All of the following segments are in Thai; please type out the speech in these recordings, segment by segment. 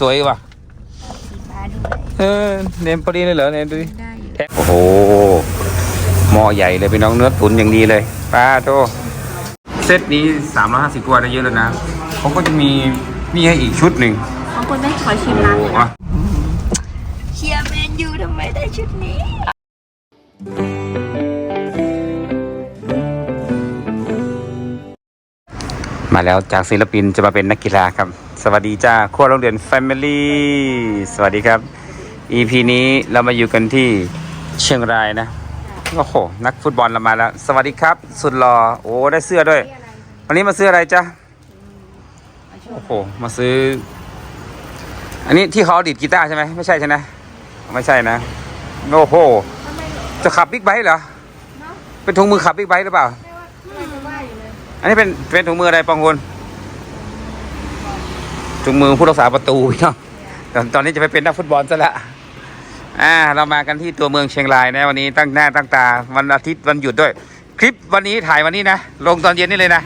สวยว่ะสีฟ้าด้วยเออเนมพอดีเลยเหรอเนมดูดิได้อยู่โอ้โหหม้อใหญ่เลยพี่น้องเนื้อตุ๋นอย่างดีเลยปลาโตเซตนี้ 350กว่าได้เยอะแล้วนะเขาก็จะมีนี่ให้อีกชุดหนึ่งบางคนไม่ขอชิมโอ้นะโหอะเชียร์แมนยูทำไมได้ชุดนี้มาแล้วจากศิลปินจะมาเป็นนักกีฬาครับ สวัสดีจ้าครัวโรงเรียน Family สวัสดีครับ EP นี้เรามาอยู่กันที่เชียงรายนะโอ้โหนักฟุตบอลเรามาแล้ว สวัสดีครับ สุดหล่อโอ้ได้เสื้อด้วย วันนี้มาซื้ออะไรจ๊ะโอ้โหมาซื้อ อันนี้ที่เขาดีดกีตาร์ใช่ไหมไม่ใช่ใช่ไหมไม่ใช่นะโอ้โหจะขับบิ๊กไบค์เหรอเป็นถุงมือขับบิ๊กไบค์หรือเปล่า อันนี้เป็นเป็นถุงมืออะไรปองคุณ ถุงมือผู้รักษาประตูเนาะตอนตอนนี้จะไปเป็นนักฟุตบอลซะละอ่าเรามากันที่ตัวเมืองเชียงรายนะวันนี้ตั้งหน้าตั้งตา วันอาทิตย์วันหยุดด้วย คลิปวันนี้ถ่ายวันนี้นะ ลงตอนเย็นนี่เลยนะ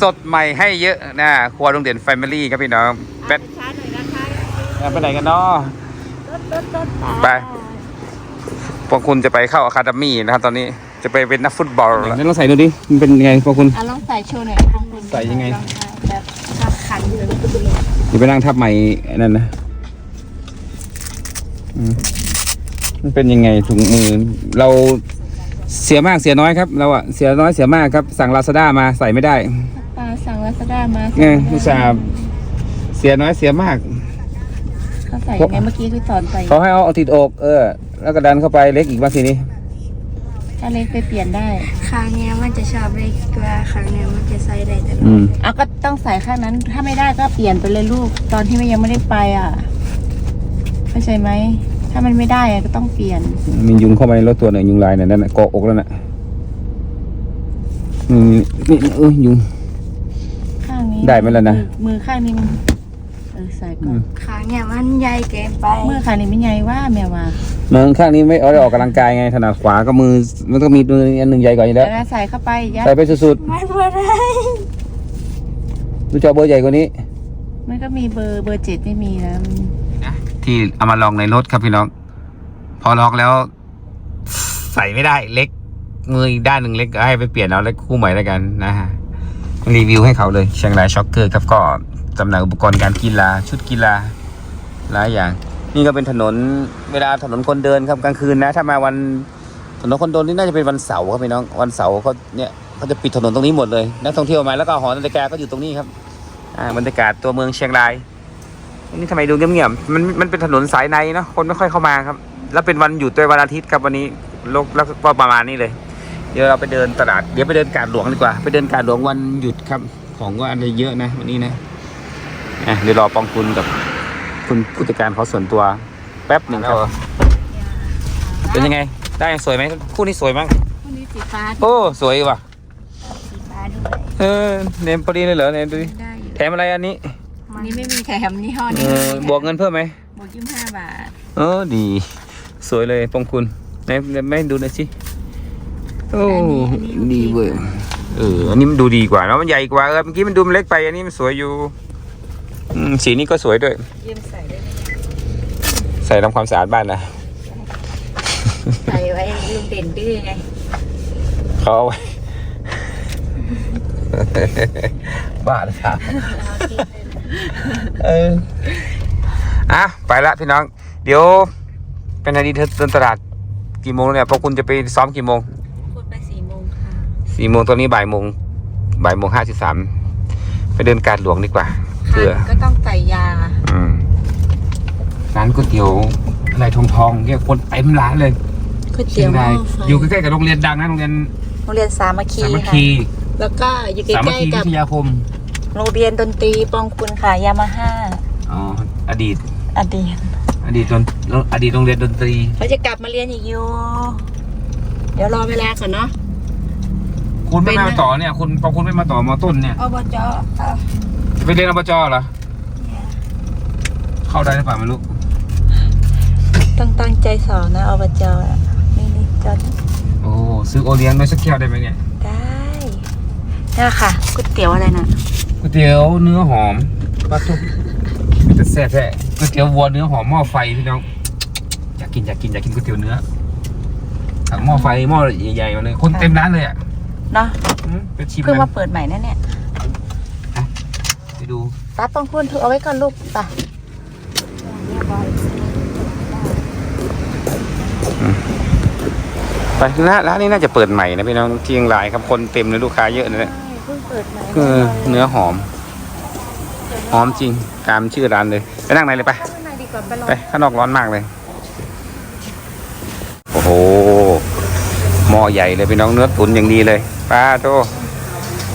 สดใหม่ให้เยอะนะครัวโรงเรียนแฟมิลี่ครับพี่น้องเป็ดช้าหน่อยนะคะไปไหนกันเนาะรถรถรถไปพวกคุณจะไปเข้าอะคาเดมี่นะครับตอนนี้จะไปเป็นนักฟุตบอลแล้วลองใส่ดูดิมันเป็นยังไงพวกคุณอะลองใส่โชว์หน่อยบางคนใส่ยังไงลอแบบขับขันอยู่เลย อย่าไปนั่งทับใหม่นั่นนะอืมมันเป็นยังไงถุงมือ เราเสียมากเสียน้อยครับ เราอะเสียน้อยเสียมากครับ สั่งลาซาด้ามาใส่ไม่ได้ปลาสั่งลาซาด้ามาไงอุตส่าห์เสียน้อยเสียมากเขาใส่ยังไงเมื่อกี้พี่สอนใส่เขาให้เอาเอาติดอก เออ แล้วก็ดันเข้าไปเล็กอีกบ้างทีนี้ ถ้าเล็กไปเปลี่ยนได้ ครั้งเนี้ยมันจะชอบเล็กกว่าครั้งเนี้ยมันจะใส่ได้ตลอดอืมอะก็ต้องใส่ข้างนั้น ถ้าไม่ได้ก็เปลี่ยนไปเลยลูก ตอนที่มันยังไม่ได้ไปอะ เข้าใจไหม ถ้ามันไม่ได้อะก็ต้องเปลี่ยน มียุงเข้ามาในรถตัวหนึ่งยุงลายเนี่ยนั่นน่ะเกาะอกแล้วน่ะอืมนี่เออยุง ข้างนี้ได้ไหมล่ะนะ มือข้างนี้มัน เออใส่ก่อนครั้งเนี้ยมันใหญ่เกินไปมือข้างนี้ไม่ใหญ่ว่าแมวว่ามือข้างนี้ไม่เอาได้ออกกำลังกายไงถนัดขวาก็มือมันต้องมีมืออันหนึ่งใหญ่กว่าอยู่แล้แล้ววใส่เข้าไปยัดใส่ไปสุดมันไม่ได้ๆดูจอเบอร์ใหญ่กว่านี้ มันก็มีเบอร์เบอร์เจ็ดไม่มีนะมันที่เอามาลองในรถครับพี่น้อง พอลองแล้ว ใส่ไม่ได้เล็กมืออีกด้านหนึ่งเล็กก็ให้ไปเปลี่ยนเอาเล็กคู่ใหม่แล้วกันนะฮะรีวิวให้เขาเลยเชียงรายช็อกเกอร์ครับก็ จำหน่ายอุปกรณ์การกีฬาชุดกีฬาหลายอย่าง นี่ก็เป็นถนนเวลาถนนคนเดินครับกลางคืนนะ ถ้ามาวันถนนคนเดินนี่น่าจะเป็นวันเสาร์ครับพี่น้องวันเสาร์เขาเนี่ยเขาจะปิดถนนตรงนี้หมดเลยนักท่องเที่ยวมาแล้วก็หอนาฬิกาก็อยู่ตรงนี้ครับอ่าบรรยากาศตัวเมืองเชียงรายนี่ทำไมดูเงียบๆมันมันเป็นถนนสายในเนาะคนไม่ค่อยเข้ามาครับ แล้วเป็นวันหยุดด้วยวันอาทิตย์ครับวันนี้โลกแล้วก็ประมาณนี้เลย เดี๋ยวเราไปเดินตลาดเดี๋ยวไปเดินกาดหลวงดีกว่า ไปเดินกาดหลวงวันหยุดครับ ของก็อันเยอะนะวันนี้นะอะ เดี๋ยวรอปองคุณกับคุณผู้จัดการเขาส่วนตัวแป๊บหนึ่งครับ เป็นยังไง ได้สวยไหมคู่นี้สวยมากคู่นี้สีฟ้าโอ้สวยว่ะสีฟ้าด้วยเออเนมพอดีเลยเหรอเนมดูดิได้อยู่แถมอะไรอันนี้อันนี้ไม่มีแถมนี่ห้อเอนี้อบวกเงินเพิ่มไหมบวกยี่สิบห้าบาทเออดี สวยเลยปองคุณไหนไหนไม่ดูหน่อยสิโอ้ดีเว้ยเอออันนี้มันดูดีกว่าแล้วมันใหญ่กว่าเออเมื่อกี้มันดูมันเล็กไปอันนี้มันสวยอยู่อืม สีนี้ก็สวยด้วยยืมใส่ได้ไหมใส่ทำความสะอาดบ้านนะ ใส่ไว้ลืมเด่นดื้อไงเขาเอาไว้ บ้าเลยครับเอออะไปละพี่น้อง เดี๋ยว เป็นไงดีเธอเดินตลาดกี่โมงเนี่ยพวกคุณจะไปซ้อมกี่โมงพูดไปสี่โมงค่ะสี่โมงตอนนี้บ่ายโมงบ่ายโมงห้าสิบสามไปเดินการหลวงดีกว่า เพื่อก็ต้องใส่ยา อืมร้านก๋วยเตี๋ยวอะไรทองทองๆเนี่ยคนเต็มร้านเลยก๋วยเชีเตี๋ยยวงหม้ราอยไฟอยู่ใกล้ๆกับโรงเรียนดังนะโรงเรียนโรงเรียนสามัคคีสามัคค่ะคีแล้วก็อยู่ใกสามัคล้คีๆวิกับทยาคมโรงเรียนดนตรีปองคุณค่ะยามาฮ่าอ๋ออดีต อดีตอดีตดนอดีตโรงเรียนดนตรี เขาจะกลับมาเรียนอีกอยู่เดี๋ยวรอเวลาก่อนเนาะ คุณไม่เป็นมานะ ต่อเนี่ย คุณพอคุณไม่มาต่อมอต้นเนี่ยอบจอะจะ ไปเรียนอบจเหรอ เข้าได้หรือเปล่าไม่รู้ ต้องตั้งใจสอนนะอบจอะนี่นี่จดโอ้ซื้อโอเลี้ยงด้วยสักแก้วได้ไหมเนี่ย ได้นี่ค่ะก๋วยเตี๋ยวอะไรนะก๋วยเตี๋ยวเนื้อหอมปลาทุกมันจะแซ่บแท้ก๋วยเตี๋ยววัวเนื้อหอมหม้อไฟพี่น้อง อยากกินอยากกินอยากกินก๋วยเตี๋ยวเนื้อถังหม้อไฟหม้อใหญ่ๆมาเลย คนเต็มร้านเลยอะเนาะอืมไปชิมเพิ่งกัมานเปิดใหม่นะเนี่ยไป ดูตาต้องพูดถือเอาไว้ก่อนลูกไปไปร้านร้านนี้น่าจะเปิดใหม่นะพี่น้องเชียงรายครับคนเต็มเลยลูกค้าเยอะนะเนี่ยเพิ่งเปิดใหม่เออเนื้อหอม หอมจริงตามชื่อร้านเลยไปนั่งในเลยไปข้างในดีกว่าไปลองไปข้างนอกร้อนมากเลย โอ้โหหม้อใหญ่เลยพี่น้องเนื้อตุ๋นอย่างดีเลยป้าโต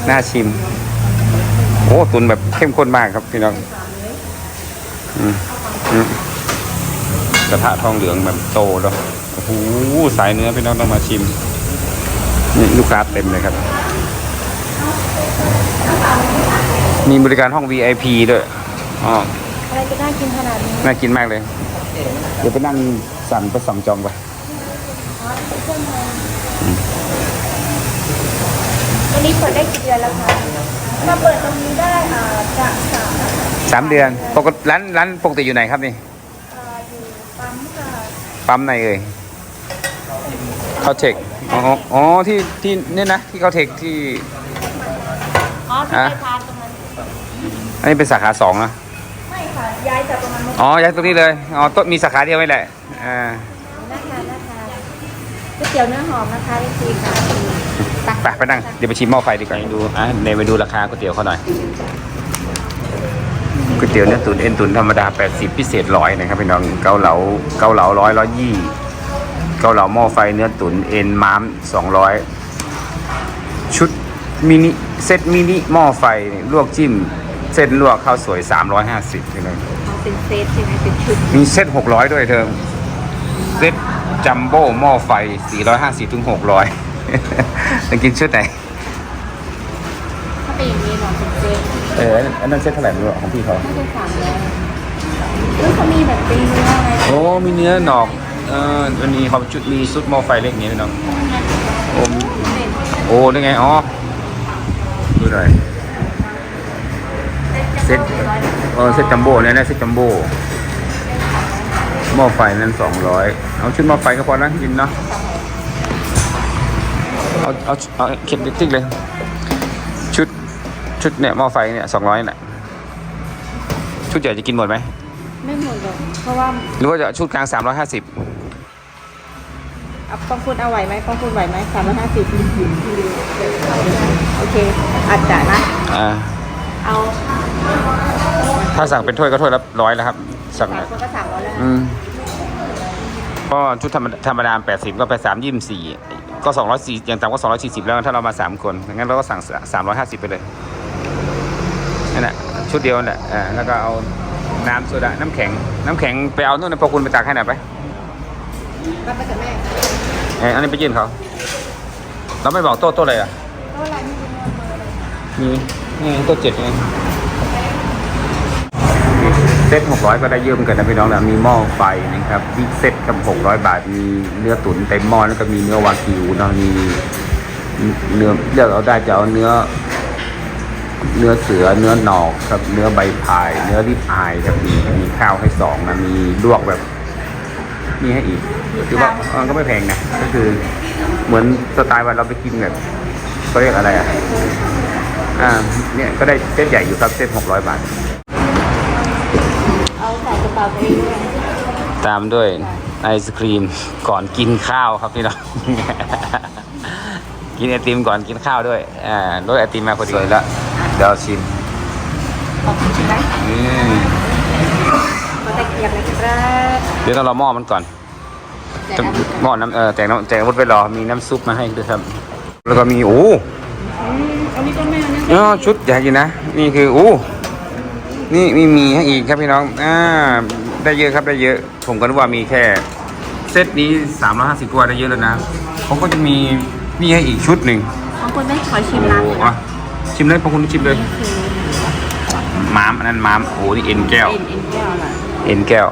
น่าชิม โอ้ตุ๋นแบบเข้มข้นมากครับพี่น้องอืมอืมกระทะทองเหลืองแบบโตแล้วโอ้โหสายเนื้อพี่น้องต้องมาชิม นี่ลูกค้าเต็มเลยครับ มีบริการห้อง VIP ด้วยอ๋ออะไรจะน่ากินขนาดนี้น่ากินมากเลย เดี๋ยวไปนั่งสั่นไปสั่งจองไปวันนี้เปิดได้กี่เดือนแล้วคะ มาเปิดตรงนี้ได้อ่าจากสามสามเดือนปกติร้านร้านปกติอยู่ไหนครับนี่อ่าอยู่ปั๊มค่ะปั๊มไหนเอ่ยเขาเทคอ๋ออ๋อที่ที่เนี่ยนะที่เขาเทคที่ อ๋อที่อะไปทานตรงนั้นอันนี้เป็นสาขาสองนะไม่ค่ะย้ายจากตรงนั้นมาอ๋อย้ายตรงนี้เลยอ๋อต้นมีสาขาเดียวไว้แหละอ่าน่าทานน่าทานก๋วยเตี๋ยวเนื้อหอมนะคะพี่ซีค่ะ ไปไปนั่ง เดี๋ยวไปชิมหม้อไฟดีกว่าดูอะเดี๋ยวไปดูราคาก๋วยเตี๋ยวเขาหน่อยก๋วยเตี๋ยวเนื้อตุ๋นเอ็นตุ๋นธรรมดา 80 พิเศษร้อยนะครับพี่น้องเกาเหลาเกาเหลาร้อยร้อยยี่เกาเหลาหม้อไฟเนื้อตุ๋นเอ็นม้ามสองร้อยชุดมินิเซตมินิหม้อไฟลวกจิ้ม เส้นลวกข้าวสวย 350พี่น้องเอาเป็นเซตใช่ไหมเป็นชุดมีเซต600 ด้วยเธอเซตจัมโบ้หม้อไฟ 450ถึง600 จะกินชุดไหน ถ้าเป็นอย่างนี้เนาะเป็นเซตเอออันนั้นเซตเท่าไหร่ไม่รู้ของพี่เขา น่าจะสามร้อยเฮ้ยเขามีแบบเป็นเนื้ออะไร โอ้มีเนื้อหนอกเออมันมีเขาชุดมีซุปหม้อไฟเล็กนี้พี่น้องโอ้โอ้นี่ไงอ๋อดูหน่อยเซตเออเซตจัมโบ้เนี่ยนะเซตจัมโบ้หม้อไฟนั้นสองร้อยเอาชุดหม้อไฟก็พอนะกินเนาะ เอาเอาเอาเข็มติ๊กๆเลย ชุดชุดเนี่ยหม้อไฟเนี่ยสองร้อยน่ะชุดใหญ่จะกินหมดไหมไม่หมดหรอกเพราะว่าหรือว่าจะชุดกลางสามร้อยห้าสิบเอาปองคุณเอาไหวไหมปองคุณไหวไหมสามร้อยห้าสิบโอเคอาจจะนะอ่าเอาถ้าสั่งเป็นถ้วยก็ถ้วยละร้อยแล้วครับ สั่งสามคนก็สามร้อยแล้วนะอืมก็ชุดธรรมดาธรรมดาแปดสิบก็ไปสามยี่สี่ ก็สองร้อยสี่อย่างต่ำก็สองร้อยสี่สิบแล้วถ้าเรามาสามคนงั้นเราก็สั่งสามร้อยห้าสิบไปเลยนั่นแหละชุดเดียวนั่นแหละอ่าแล้วก็เอาน้ำโซดาน้ำแข็ง น้ำแข็งไปเอานู่นนะพอคุณไปตักให้หน่อยไปรับไปกับแม่เอ้ยอันนี้ไปยื่นเขาเราไม่บอกโต๊ะโต๊ะอะไรอะก็อะไรไม่รู้มีนี่โต๊ะเจ็ดไง เซตหกร้อยก็ได้เยอะเหมือนกันนะพี่น้องนะมีหม้อไฟนะครับบิ๊กเซตกับหกร้อยบาท มีเนื้อตุ๋นเต็มหม้อแล้วก็มีเนื้อวากิวนะมีเนื้อเลือกเอาได้จะเอาเนื้อ เนื้อเสือเนื้อหนอกครับเนื้อใบพาย เนื้อริบอายครับมีมีข้าวให้สองนะมีลวกแบบมีให้อีกคือว่าก็ไม่แพงนะ ก็คือ เหมือนสไตล์วันเราไปกินแบบเขาเรียกอะไรอะอ่าเนี่ยก็ได้เส้นใหญ่อยู่ครับเส้นหกร้อยบาท เอาใส่กระเป๋าตัวเองด้วยตามด้วยไอศครีมก่อนกินข้าวครับพี่น้อง กินไอติมก่อนกินข้าวด้วยอ่ารถไอติมมาพอดีเลยละเดี๋ยวชิมขอบคุณไหมอืมขอตะเกียบนะครับเดี๋ยวต้องรอหม้อมันก่อนเดี๋ยวนะหม้อน้ำเออแจกน้ำแจกอาวุธไปรอมีน้ำซุปมาให้ด้วยครับ แล้วก็มีโอ้อืมอันนี้ก็แม่นะเออชุดใหญ่อยู่นะ นี่คือโอ้ นี่มีมีให้อีกครับพี่น้องอ่าได้เยอะครับได้เยอะ ผมก็นึกว่ามีแค่ เซตนี้สามร้อยห้าสิบกว่าได้เยอะแล้วนะผมก็จะมีมีให้อีกชุดหนึ่งบางคนไม่ขอชิมน้ำโอ้อะชิมเลยพอคุณชิมเลยม้ามอันนั้นม้ามโอ้นี่เอ็นแก้ว เอ็นเอ็นแก้วล่ะเอ็นแก้ว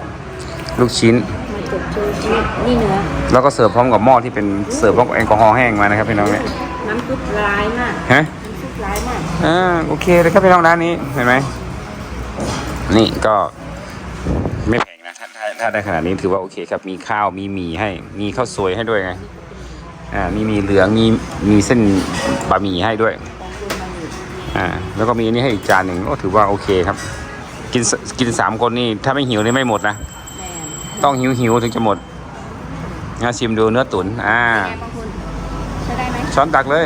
ลูกชิ้น มาจบเจอนี่นี่เนื้อ แล้วก็เสิร์ฟพร้อมกับหม้อที่เป็นเสิร์ฟพร้อมกับแอลกอฮอล์แห้งมานะครับพี่น้องเนี่ยน้ำซุปร้ายมากฮะน้ำซุปร้ายมาก อ่าโอเคเลยครับพี่น้องร้านนี้เห็นไหม นี่ก็ไม่แพงนะถ้าถ้าถ้าได้ขนาดนี้ถือว่าโอเคครับ มีข้าวมีหมี่ให้ มีข้าวสวยให้ด้วยไง อ่า มีหมีเหลือง มีมีเส้นบะหมี่ให้ด้วย อ่า แล้วก็มีอันนี้ให้อีกจานหนึ่งก็ถือว่าโอเคครับ กินสกินสามคนนี่ถ้าไม่หิวนี่ไม่หมดนะแม่ต้องหิวหิวๆถึงจะหมดงั้นชิมดูเนื้อตุ๋นอ่าแม่บางคนใช้ได้ไหมช้อนตักเลย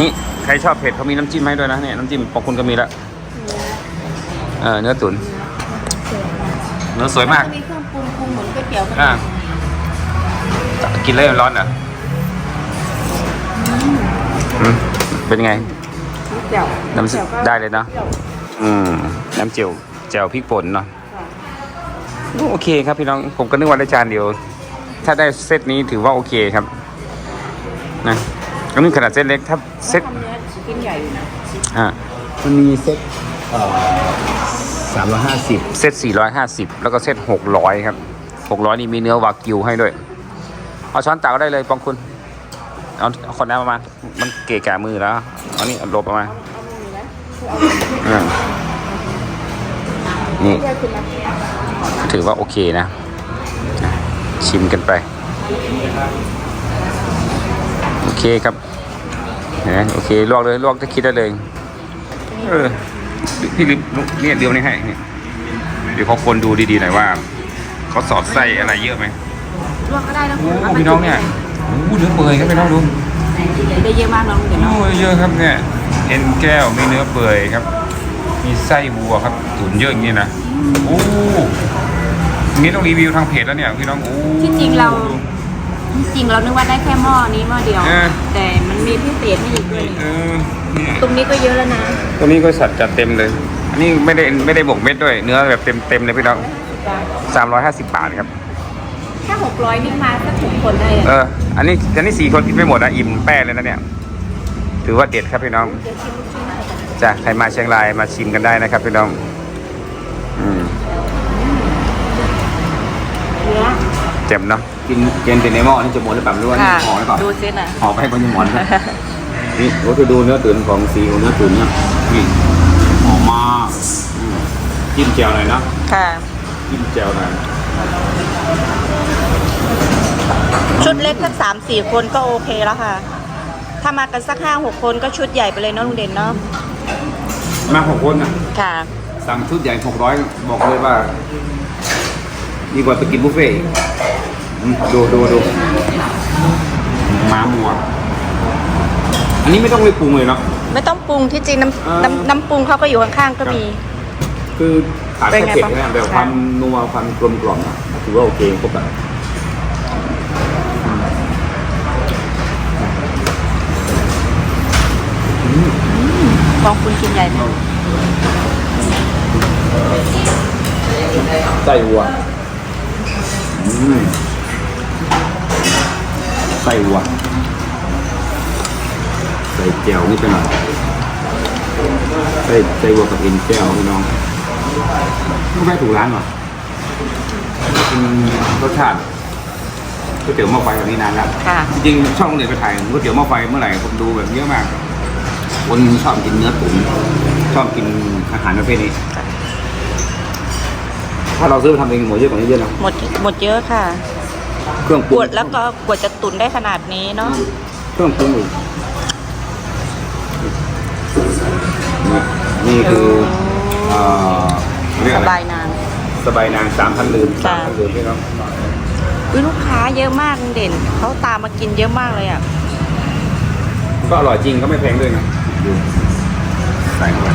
นี่ใครชอบเผ็ดเขามีน้ำจิ้มให้ด้วยนะเนี่ยน้ำจิ้มปอกคุณก็มีแล้ว เออเนื้อตุ๋นเนื้อสวยมาก มีเครื่องปรุงปรุงเหมือนก๋วยเตี๋ยวก็อ่า กินเลยร้อนเหรออืมเป็นไง เดี๋ยวน้ำซุปได้เลยเนาะอืม น้ำเจียวแจ่วพริกป่นเนาะโอเคครับพี่น้องผมก็นึกว่าได้จานเดียว ถ้าได้เซตนี้ถือว่าโอเคครับนะก็นี่ขนาดเซตเล็กถ้าเซตทำเนื้อชิ้นใหญ่อยู่นะอ่ามันมีเซต สามร้อยห้าสิบเซตสี่ร้อยห้าสิบแล้วก็เซตหกร้อยครับหกร้อยนี่มีเนื้อวากิวให้ด้วย เอาช้อนตักก็ได้เลยปองคุณเอาเอาคนน้ำประมาณมันเกะกะมือแล้ว เอานี่เอาลบประมาณอ่านี่ ถือว่าโอเคนะอะชิมกันไป โอเคครับนะโอเค ลวกเลย ลวกจะคิดได้เลย เออ พี่ลืมเนี่ยเดียวนี่ให้เนี่ยเดี๋ยวเขาคนดูดีๆหน่อยว่าเขาสอดไส้อะไรเยอะไหมลวกก็ได้นะโอ้พี่น้องเนี่ยโอ้เนื้อเปื่อยครับพี่น้องดูได้เยอะมากน้องเดี๋ยวโอ้เยอะครับเนี่ยเอ็นแก้วมีเนื้อเปื่อยครับ มีไส้วัวครับตุ๋นเยอะอย่างนี้นะโอ้อย่างนี้ต้องรีวิวทางเพจแล้วเนี่ยพี่น้องโอ้ที่จริงเราที่ จริงเรานึกว่าได้แค่หม้อนี้หม้อเดียวเออแต่มันมีพิเศษให้อีกด้วยเออเนี่ยตรงนี้ก็เยอะแล้วนะตัวนี้ก็สัตว์จัดเต็มเลย อันนี้ไม่ได้ไม่ได้บกเม็ดด้วย เนื้อแบบเต็มเต็มๆเลยพี่น้องสามร้อยห้าสิบบาทครับแค่หกร้อยนี่มาสักถึงคนได้เออ อันนี้อันนี้สี่คนกินไม่หมดนะอิ่มแป้เลยนะเนี่ย ถือว่าเด็ดครับพี่น้องจ้ะใครมาเชียงรายมาชิมกันได้นะครับพี่น้อง เจ็มเนาะกินเจนเป็นในหม้อนี่จะหมดหรือเปล่าไม่รู้ว่านี่ห่อไว้ก่อนดูซิน่ะห่อไปให้คนยังหมอนนะนี่เราจะดูเนื้อตุ๋นของสีของเนื้อตุ๋นนะนี่หอมมากอืมจิ้มแจ่วหน่อยนะค่ะจิ้มแจ่วหน่อยชุดเล็กสักสามสี่คนก็โอเคแล้วค่ะ ถ้ามากันสักห้าหกคนก็ชุดใหญ่ไปเลยเนาะลุงเด่นเนาะมาหกคนนะค่ะ สั่งชุดใหญ่หกร้อยบอกเลยว่า ดีกว่าไปกินบุฟเฟ่ต์อีกอืมดูดูดูม้ามัว อันนี้ไม่ต้องไปปรุงเลยเนาะ ไม่ต้องปรุงที่จริงน้อ่าำน้ำน้ำปรุงเขาก็อยู่ข้างๆก็มี คือขาดเป็นแค่ไงเผ็ดบ้างนะแบบความนัวความกลมกล่อมอะถือว่าโอเคครบแบบกองคุณกินใหญ่ไหมไส้วัวอืม ไส้วัวใส่แจ่วนี่ไปหน่อยใส่ใส่วัวกับเอ็นแจ่วพี่น้องไม่ไปถูกร้านหรอกินรสชาติก๋วยเตี๋ยวหม้อไฟแบบนี้นานแล้วค่ะจริงๆช่องเนี่ยไปถ่ายก๋วยเตี๋ยวหม้อไฟเมื่อไหร่ผมดูแบบเยอะมาก คนชอบกินเนื้อตุ๋นชอบกินอาหารประเภทนี้ ถ้าเราซื้อไปทำเองหมดเยอะกว่านี้เยอะนะหมดหมดเยอะค่ะเครื่องปกรุงวดแล้วก็กวดจะตุนได้ขนาดนี้เนาะเครื่องปรุงอีกนี่นี่คือเอ่อเรียกสอะไรบายนาน สบายนางสามพันลืมค่ะสามพันลืมพี่น้องอุ้ยลูกค้าเยอะมากลุงเด่นเขาตามมากินเยอะมากเลยอะก็อร่อยจริงก็ไม่แพงด้วยนะดูใส่เข้าไป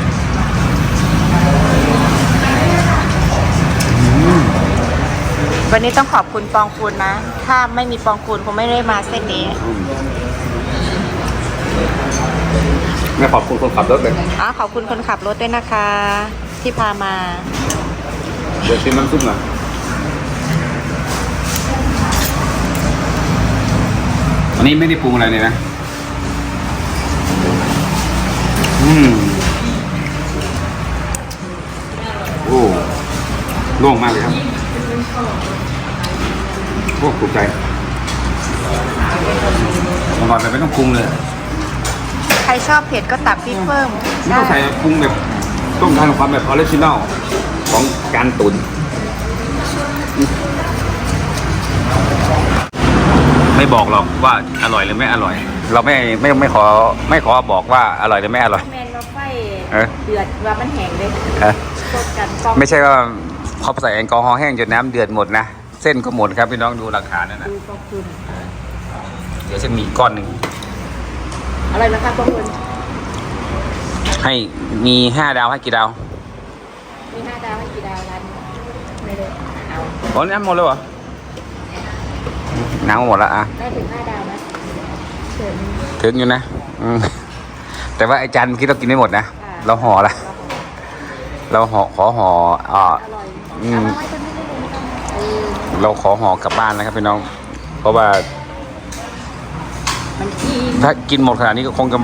วันนี้ต้องขอบคุณปองคุณนะ ถ้าไม่มีปองคุณคงไม่ได้มาเส้นนี้อืมไม่ขอบคุณคนขับรถเลยอ๋อขอบคุณคนขับรถด้วยนะคะ ที่พามา เดี๋ยวชิมน้ำซุปหน่อยอันนี้ไม่ได้ปรุงอะไรเลยนะ อืมโอ้โล่งมากเลยครับ โอ้ถูกใจอร่อยแบบไม่ต้องปรุงเลย ใครชอบเผ็ดก็ตักพริกเพิ่มไม่ต้องใส่ปรุงแบบต้องการความแบบออริจินอลของการตุน ไม่บอกหรอกว่าอร่อยหรือไม่อร่อย เราไม่ไม่ไม่ขอไม่ขอบอกว่าอร่อยหรือไม่อร่อย แมนมาไฟเออเดือดว่ามันแห้งเลยเออตกกันกล้องไม่ใช่ว่าเขาใส่แอลกอฮอล์แห้งจนน้ำเดือดหมดนะ เส้นก็หมดครับพี่น้องดูหลักฐานนั่นนะดูขอบคุณเดี๋ยวจะมีก้อนหนึ่งอร่อยไหมคะขอบคุณให้มีห้าดาวให้กี่ดาว มีห้าดาวให้กี่ดาวร้านนี้ไม่ได้เอาอ๋อน้ำหมดแล้วเหรอน้ำหมดแล้วอะได้ถึงห้าดาวไหมเฉินถึงอยู่นะอืมแต่ว่าไอ้จันคิดเรากินไม่หมดนะค่ะเราห่อละเราห่อขอห่ออ่าอร่อยอืม เราขอห่อกลับบ้านนะครับพี่น้อง เพราะว่า มันกินถ้ากินหมดขนาดนี้ก็คงจะ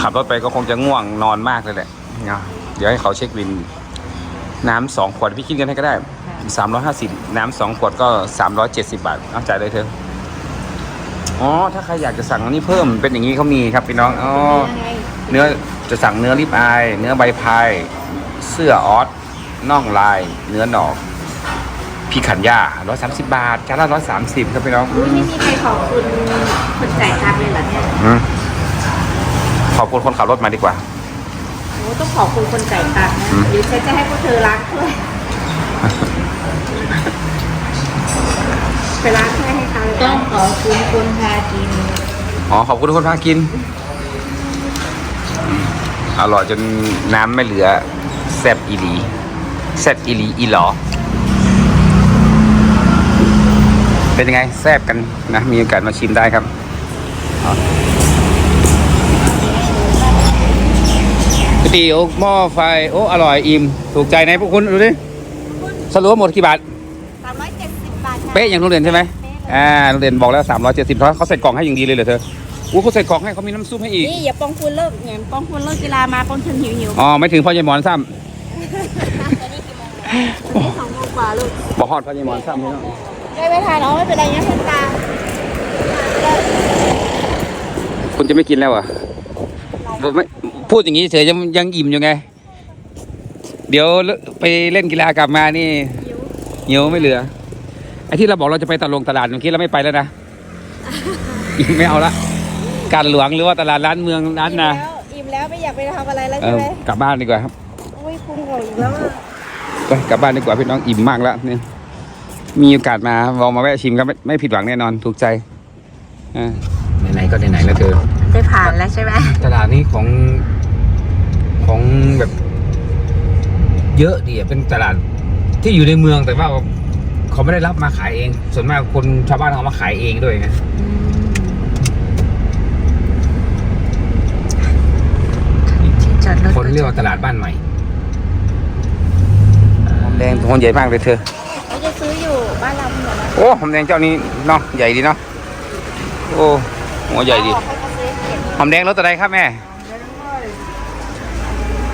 ขับรถไปก็คงจะง่วงนอนมากเลยแหละเนาะเดี๋ยวให้เขาเช็คบิน น้ำสองขวดพี่คิดกันให้ก็ได้สามร้อยห้าสิบน้ำสองขวดก็สามร้อยเจ็ดสิบบาทเอาจ่ายเลยเธออ๋อถ้าใครอยากจะสั่งอันนี้เพิ่มเป็นอย่างนี้เขามีครับพี่น้องอ๋อยังไงเนื้อจะสั่งเนื้อริบอาย เนื้อใบพาย เสื้อออสน่องลาย เนื้อหนอก พี่ขันย่าร้อยสามสิบบาทจานละร้อยสามสิบครับพี่น้องอุ้ยไม่มีใครขอบคุณคนจ่ายตังค์เลยเหรอเนี่ยอืมขอบคุณคนขับรถมาดีกว่า โอ้ต้องขอบคุณคนจ่ายตังค์นะอืมเดี๋ยวฉันจะให้พวกเธอล้างด้วยไปล้างให้ให้เขาต้องขอบคุณคนพากินอ๋อ ขอบคุณทุกคนพากินอืมอร่อยจนน้ำไม่เหลือแซบอีหลีแซบอีหลีอีหลอ เป็นยังไงแซบกันนะ มีโอกาสมาชิมได้ครับอ๋อก๋วยเตี๋ยวหม้อไฟ โอ้ อร่อยอิ่ม ถูกใจไหนพวกคุณ ดูดิสรุปว่าหมดกี่บาทสามร้อยเจ็ดสิบบาทค่ะเป๊ะอย่างโรงเรียนใช่ไหมอ่าโรงเรียนบอกแล้ว 370เพราะเขาใส่กล่องให้อย่างดีเลยเหรอเธออู้เขาใส่กล่องให้เขามีน้ำซุปให้อีก นี่อย่าปองคุณเลิกเนี่ยปองคุณเลิกกีฬามาปองคุณหิวหิวอ๋อ ไม่ถึงพ่อใหญ่หมอนซ้ตอนนี้กี่โมงแล้วสองโมงกว่าลูกำบอกฮอดพ่อใหญ่หมอนซ้ำพี่น้อง ได้ไม่ทานอ๋อไม่เป็นไรงั้นเพื่อนตาคุณจะไม่กินแล้วเหรอะไม่พูดอย่างนี้เฉยยังยังอิ่มอยู่ไง เดี๋ยวไปเล่นกีฬากลับมานี่เหี่ยวไม่เหลือไอ้ที่เราบอกเราจะไปตลงตลาดเมื่อกี้เราไม่ไปแล้วนะ ไม่เอาละการหลวงหรือว่าตลาดร้านเมืองร้านนาอิ่มแล้วไม่อยากไปทำอะไรแล้วเอใช่อไหมกลับบ้านดีกว่าครับอุ้ยพุงของอีกแล้วอะไปกลับบ้านดีกว่าพี่น้องอิ่มมากแล้วเนี่ย มีโอกาสมาลองมาแวะชิมครับไม่ไม่ผิดหวังแน่นอนถูกใจอ่าไหนๆก็ไหนๆแล้วเธอได้ผ่านแล้วใช่ไหมตลาดนี้ของของแบบ เยอะดีอะเป็นตลาดที่อยู่ในเมืองแต่ว่าเขาไม่ได้รับมาขายเอง ส่วนมากคนชาวบ้านเขามาขายเองด้วยไงที่จอดรถคนเรียกว่าตลาดบ้านใหม่หอมแดงตัวใหญ่มากเลยเธอ เขาจะซื้ออยู่บ้านเราเหมือนกันโอ้หอมแดงเจ้านี้เนาะใหญ่ดีเนาะโอ้หัวใหญ่ดีเขาก็ซื้อเก็บหอมแดงรสอะไรครับแม่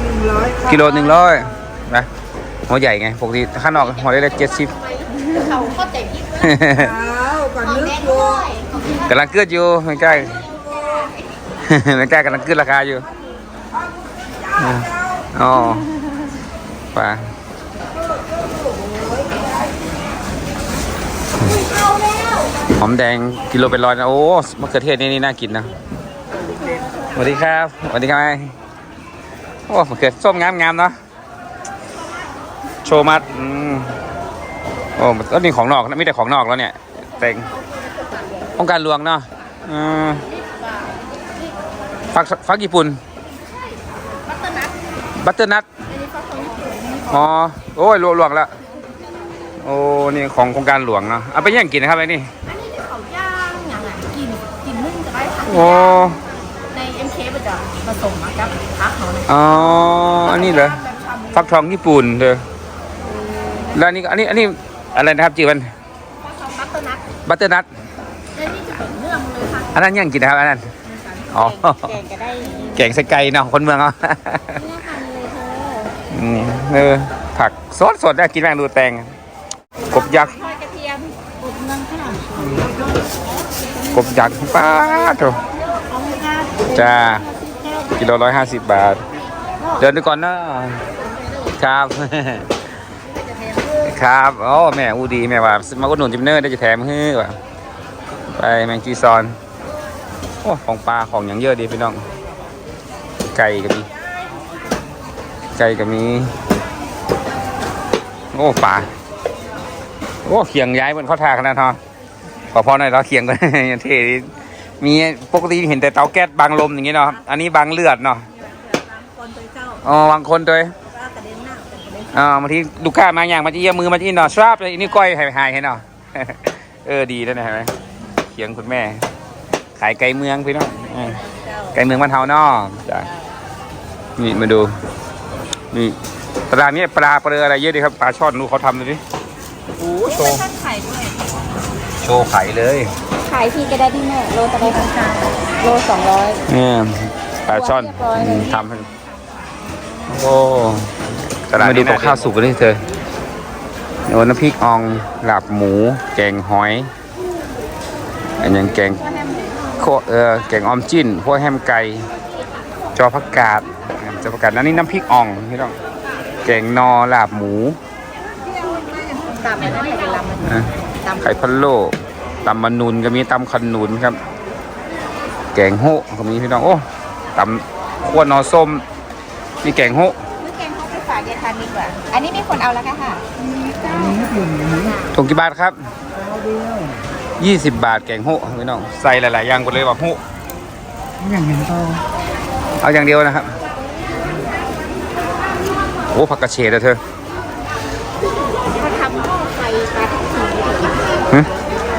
หนึ่งร้อยกิโลหนึ่งร้อยนะหัวใหญ่ไงปกติข้างนอกหัวเล็กๆเจ็ดสิบเขาเข้าใจผิดก่อนนึกดูกำลังเกื้ออยู่ไม่ใกล้ไม่ใกล้กำลังขึ้นราคาอยู่อ๋อไป่า หอมแดงกิโลเป็นร้อยนะโอ้มะเขือเทศนี่นี่น่ากินนะสวัสดีครับสวัสดีครับไอ้โอ้มะเขือส้มงามงามเนาะโชว์มัดอืมโอ้ต้นนี้ของนอกนะไม่แต่ของนอกแล้วเนี่ยแต่งต้องการลวงเนาะอืมฟักฟักญี่ปุ่นบัตเตอร์นัทอ๋อโอ้ยลวงลวงแล้วโอ้ นี่ของโครงการหลวงเนาะเอาไปแย่งกินนะครับไอ้นี่ โอ้ใน MK มันจะผสมมากับพักเขาเนี่ยอ๋ออันนี้เหรอแบบชาบูฟักทองญี่ปุ่นเด้อแล้วอันนี้อันนี้อันนี้อะไรนะครับจีวันฟักทองบัตเตอร์นัทบัตเตอร์นัทและนี่จะเป็นเนื้อมันเลยค่ะอันนั้นย่างกินนะครับอันนั้นอ๋อแกงก็ได้แกงใส่ไก่เนาะคนเมืองเนาะเนื้อพันเลยเธออืมเออผักสดสดได้กินแมงดูแตงกบยักษ์ทอดกระเทียมกบนังค่ะ กบยักป้าโถอะจ้ากิโลร้อยห้าสิบบาท เดินดูก่อนนะครับ ครับโอ้แม่อูดีแม่ว่ามาอุดหนุนจิมเนอร์ได้จะแถมให้ว่ะไปแมงจีซอนโอ้ของปลาของอย่างเยอะดีพี่น้อง ไก่ก็มีไก่ก็มีโอ้ปลาโอ้เขียงย้ายบนข้าทาขนาดทอ ขอพอหน่อยเราเขียงก็เท่ดีมีปกติเห็นแต่เตาแก๊สบางลมอย่างงี้เนาะอันนี้บางเลือดเนาะอ๋อบางคนตัวอ่าบางทีลูกค้ามาอย่างมาจะเยี่ยมมือมาที่เนาะชราบเลยอันนี่ก้อยหายหายให้เนาะเออดีแล้วนะเห็นไหมเขียงคุณแม่ ขายไก่เมืองพี่น้องเออไก่เมืองบ้านเฮาเนาะจ้ะนี่มาดูนี่ตลาดนี้ปลาเปลืออะไรเยอะดีครับปลาช่อนดูเขาทำดูดิโอ้โชว์ ท่านไข่ด้วย โชว์ไข่เลยขายที่ก็ได้ที่แม่โลตะไคร้ข้างๆโลสองร้อยเนี่ยปลาช่อนเรียบร้อยเลยอืมทำให้โอ้ตลาดมาดูกับข้าวสุกกันดิเธอโอ้น้ำพริกอ่องหลาบหมู แกงหอย อันยังแกงโคเออแกงออมจิ้นพวกแฮมไก่ จอผักกาดจอผักกาดแล้วนี่น้ำพริกอ่องพี่น้องแกงนอลาบหมู ตามไปนั่นเป็นลำมันนะตาม ไข่พะโล้ตำมะนุนก็มีตำขนุนครับ แกงโฮะก็มีพี่น้องโอ้ตำขั้วนอส้มมีแกงโฮะซื้อแกงเขาไปฝากยายทานดีกว่า อันนี้มีคนเอาแล้วค่ะค่ะถุงกี่บาทครับยี่สิบบาทแกงโฮะพี่น้องใส่หลายๆอย่างหมดเลยว่าโฮะอย่างเห็นต่อเอาอย่างเดียวนะครับโอ้ผักกระเฉดอะเธอ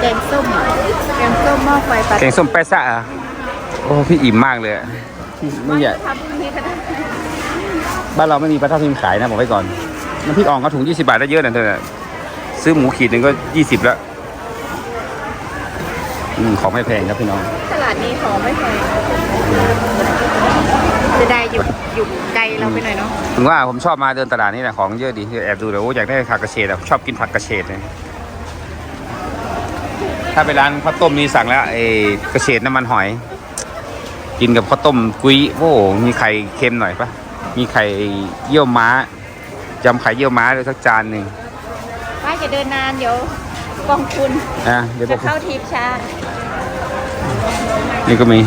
แกงส้มแกงส้มหม้อไฟปลาแกงส้มแปะซะอะโอ้พี่อิ่มมากเลยอะไม่อยากทำพรุ่งนี้ก็ได้บ้านเราไม่มีปลาทับทิมขายนะบอกไว้ก่อนน้ำพริกอ่องก็ถุง 20 บาทได้เยอะนะเธอน่ะซื้อหมูขีดหนึ่งก็ 20แล้วอืมของไม่แพงครับพี่น้อง ตลาดนี้ของไม่แพงจะได้อยู่อยู่ไกลเราไปหน่อยเนาะ ถึงว่าผมชอบมาเดินตลาดนี่แหละของเยอะดี แอบดูเดี๋ยวโอ้อยากได้ผักกระเฉดอะชอบกินผักกระเฉดเลย ถ้าไปร้านข้าวต้มนี่สั่งแล้วไอ้กระเฉดน้ำมันหอย กินกับข้าวต้มกุยโอ้มีไข่เค็มหน่อยปะมีไข่เยี่ยวม้ายำไข่เยี่ยวม้าเลยสักจานหนึ่งป้าจะเดินนานเดี๋ยวกองทุนอะเดี๋ยวบจะอกเข้าทีมช้านี่ก็มี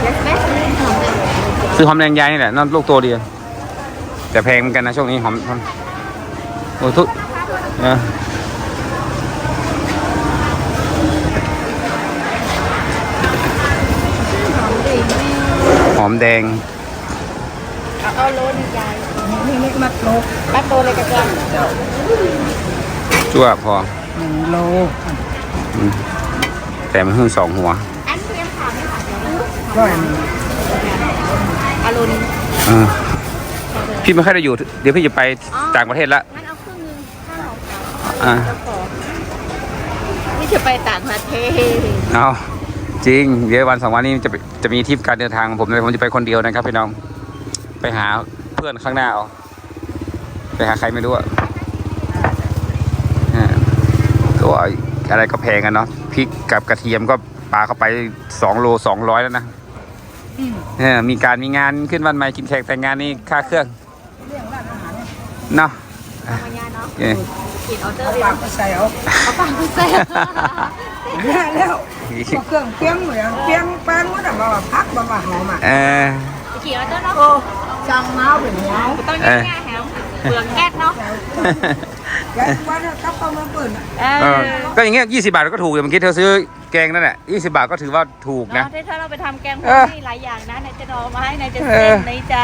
เดี๋ยวแม่ซื้อหอมเลยซื้อหอมแดงยายนี่แหละนั่นลูกตัวเดียวแต่แพงเหมือนกันนะช่วงนี้หอมหอมโอ้ทุก อมแดงเอาเอาโลนึงยายนี่นี่มัดโลป้าโตเลยกระเจ้าจั่วพอหนึ่งโลอืมแต่มันเพิ่งสองหัว อันเตรียมถามไม่ถามเดี๋ยวนะร้อยหนึ่งเอาโลนึงเออพี่ไม่ค่อยได้อยู่ เดี๋ยวพี่จะไปต่างประเทศละงั้นเอาครึ่งนึงข้าวหอมขาวอ่าแล้วพอนี่จะไปต่างประเทศเอา จริง เดี๋ยววันสองวันนี้จะไปจะมีทริปการเดินทางของผมเลยผมจะไปคนเดียวนะครับพี่น้อง ไปหาเพื่อนข้างหน้าเอาไปหาใครไม่รู้อะอ่าตัวอะไรก็แพงกันเนาะพริกกับกระเทียมก็ปลาเข้าไปสองโลสองร้อยแล้วนะเออมีการมีงานขึ้นวันใหม่กินแขกแต่งงานนี่ค่าเครื่องเนาะเอามายาเนาะเอ้ยกินออเดอร์ปากก็ใส่เอาเอาปากไปใส่ เนี่ยแล้วพวกเครื่องเพียงเหมือนเพียงแป้งมันอะมาว่าพักมาว่าหอมอะเออไปกินออเดอร์เนาะโอ้จังเมาเป็นเงาต้องแยกแง่แฮมเปลืองแก๊สเนาะแกว่าถ้ากับเอามาเปิดเอเอออก็อย่างเงี้ยยี่สิบาทก็ถูกอย่างเมื่อกี้เธอซื้อแกงนั่นแหละยี่สิบาทก็ถือว่าถูกนะเนาะถ้าเราไปทำแกงพวเอกอนี่หลายอย่างนะไหนจะดองไม้ไหนจะเอเส้นอไหนจะ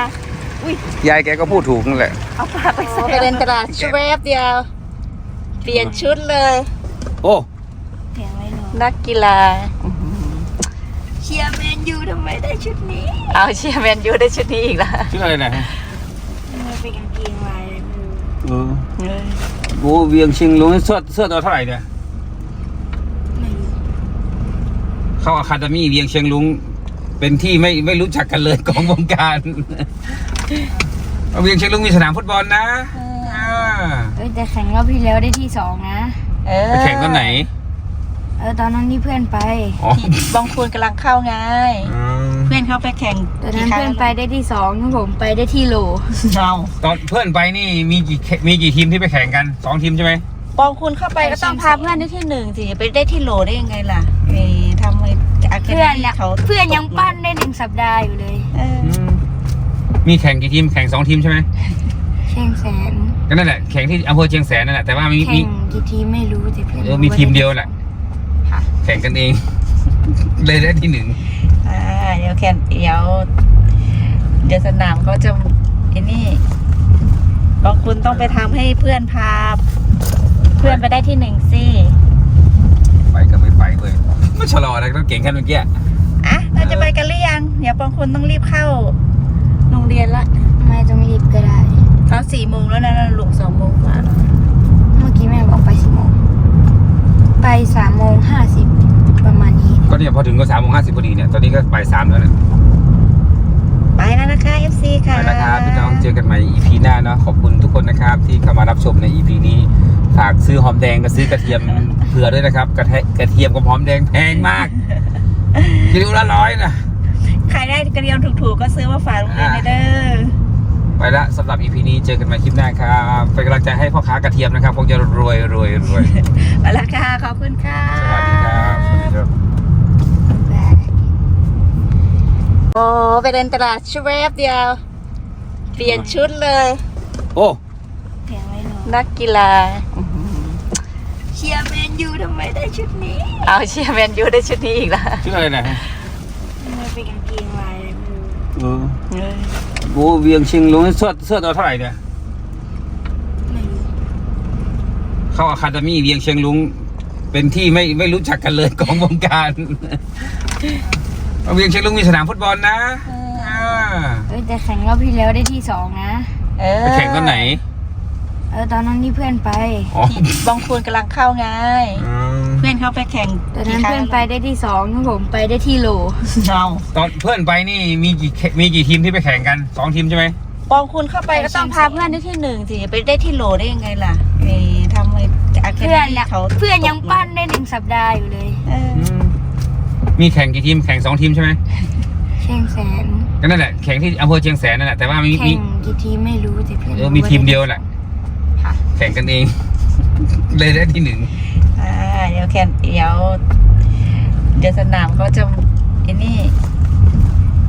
อุ้ยยายแกก็พูดถูกนั่นแหละ เอาปลาไปใส่ไปเดินตลาดชุดแวบเดียว เปลี่ยนชุดเลย โอ้ นักกีฬา เชียร์แมนยูทำไมได้ชุดนี้เอาเชียร์แมนยูได้ชุดนี้อีกแล้วชื่ออะไรนะมันเป็นกางเกงลายเลยมือเออโอ้เวียงชิงลุงเสื้อเสื้อตัวเท่าไหร่เนี่ยไม่รู้เข้าอะคาเดมี่เวียงเชียงลุง เป็นที่ไม่ไม่รู้จักกันเลยของวงการเวียงเชียงลุงมีสนามฟุตบอลนะอ่าเอ้ยแต่แข่งรอบที่แล้วได้ที่สองนะ เออไปแข่งตอนไหน เออตอนนั้นที่เพื่อนไป อ๋อที่บางคนกำลังเข้าไง อืมเพื่อนเขาไปแข่งตอนนั้นเพื่อนไปได้ที่สองผมไปได้ที่โหล เราตอนเพื่อนไปนี่มีกี่มีกี่ทีมที่ไปแข่งกันสองทีมใช่ไหมบางคนเข้าไปก็ต้องพาเพื่อนได้ที่หนึ่งสิไปได้ที่โหลได้ยังไงล่ะเอ้ทำไมอาคาเพื่อนเดน่ะเขาเพื่อนยังปั้นได้หนึ่งสัปดาห์อยู่เลย เออมีแข่งกี่ทีมแข่งสองทีมใช่ไหมแข่งแสน ก็นั่นแหละแข่งที่อำเภอเชียงแสนนั่นแหละแต่ว่ามีแข่มีงกี่ทีมไม่รู้แต่เพื่อนเออมีทีมเดียวแหละค่ะ แข่งกันเอง เลยได้ที่หนึ่งอ่าเดี๋ยวแข่งเดี๋ยวเดี๋ยวสนามเขาจะไอ้นี่บางคนต้องไปทำให้เพื่อนพา เพื่อนไปได้ที่หนึ่งสิไปก็ไม่ไปเลยไม่ชะลออะไรต้องเก่งแค่เมื่อกี้อะเราจะไปกันหรือยัง เดี๋ยวบางคนต้องรีบเข้าโรงเรียนละไม่ต้องรีบก็ได้เขาสี่โมงแล้วนะลูกสองโมงกว่าแล้วเมื่อกี้แม่บอกไปสี่โมง ไปสามโมงห้าสิบประมาณนี้ ก็เนี่ยพอถึงก็สามโมงห้าสิบพอดีเนี่ย ตอนนี้ก็บ่ายสามแล้วเนี่ยไปแล้วนะคะ FC ค่ะไปนะครับพี่น้องเจอกันใหม่ EP หน้าเนาะขอบคุณทุกคนนะครับ ที่เข้ามารับชมใน EP นี้ฝากซื้อหอมแดงกับซื้อกระเทียมเผื่อด้วยนะครับ กระเทกระเทียมกับหอมแดงแพงมากกิโลละร้อยนะใครได้กระเทียมถูกๆก็ซื้อมาฝากโรงเรียนเลยเด้อ ไปละสำหรับ EP นี้เจอกันใหม่คลิปหน้าครับเป็นกำลังใจให้พ่อค้ากระเทียมนะครับคงจะรวยรวยรวยไปแล้วค่ะ ขอบคุณค่ะ สวัสดีครับสวัสดีครับโอ้ไปเดินตลาดชุดแวบเดียว เปลี่ยนชุดเลย โอ้เพียงไว้รอนักกีฬาเชียร์แมนยูทำไมได้ชุดนี้ เอาเชียร์แมนยูได้ชุดนี้อีกแล้วชื่ออะไรนะมันเป็นกางเกงลายอะไรไม่รู้เออ โอ้เวียงเชียงลุงเสื้อเสื้อตัวเท่าไหร่เนี่ยไม่รู้เข้าอะคาเดมี่เวียงเชียงลุง เป็นที่ไม่ไม่รู้จักกันเลยของวงการ เวียงเชียงลุงมีสนามฟุตบอลนะอ่าเอ้ยแต่แข่งรอบที่แล้วได้ที่สองนะ เออไปแข่งตอนไหน เออตอนนั้นที่เพื่อนไปอ๋อที่บางคนกำลังเข้าไง อืม เพื่อนเขาไปแข่งตอนนั้นเพื่อนไปได้ที่สองผมไปได้ที่โหลเราตอนเพื่อนไปนี่มีกี่มีกี่ทีมที่ไปแข่งกันสองทีมใช่ไหมบางคนเข้าไปก็ต้องพาเพื่อนได้ที่หนึ่งสิไปได้ที่โหลได้ยังไงล่ะเอ้ทำไมอาคาเพื่อนเดน่ะเขาเพื่อนยังปั้นได้หนึ่งสัปดาห์อยู่เลยเอออืมมีแข่งกี่ทีมแข่งสองทีมใช่ไหมแข่งแสนก็นั่นแหละแข่งที่อำเภอเชียงแสนนั่นแหละแต่ว่ามีแข่มีงกี่ทีมไม่รู้แต่เพื่อนเออมีทีมเดียวแหละค่ะแข่งกันเอง เลยได้ที่หนึ่งอ่าเดี๋ยว แข่งเดี๋ยว เดี๋ยวสนามเขาจะไอ้นี่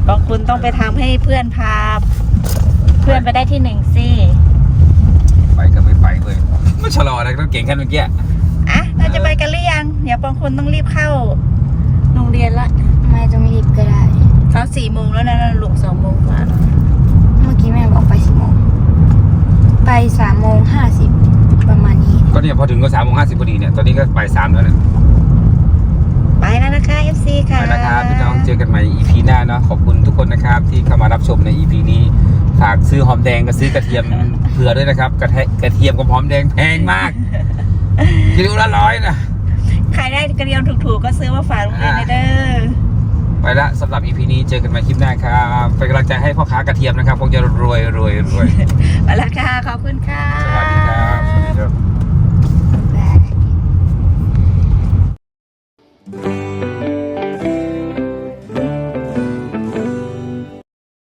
บางคนต้องไปทำให้เพื่อนพา เพื่อนไปได้ที่หนึ่งสิไปก็ไม่ไปเลยไม่ชะลออะไรต้องเก่งแค่เมื่อกี้อะเราจะไปกันหรือยัง เดี๋ยวบางคนต้องรีบเข้าโรงเรียนละไม่ต้องรีบก็ได้เขาสี่โมงแล้วนะลูกสองโมงกว่าแล้วเมื่อกี้แม่บอกไปสี่โมงไปสามโมงห้าสิบประมาณนี้ก็ เนี่ยพอถึงก็สามโมงห้าสิบพอดีเนี่ย ตอนนี้ก็บ่ายสามแล้วเนี่ย ไปแล้วนะคะ FC ค่ะไปนะครับพี่น้องเจอกันใหม่ EP หน้าเนาะขอบคุณทุกคนนะครับ ที่เข้ามารับชมใน EP นี้ฝากซื้อหอมแดงกับซื้อกระเทียมเผื่อด้วยนะครับ กระเทกระเทียมกับหอมแดงแพงมากกิโลละร้อยนะใครได้กระเทียมถูกๆก็ซื้อมาฝากโรงเรียนเลยเด้อไปละสำหรับ EP นี้เจอกันใหม่คลิปหน้าครับเป็นกำลังใจให้พ่อค้ากระเทียมนะครับคงจะรวยรวยรวยไปแล้วค่ะขอบคุณค่ะสวัสดีครับ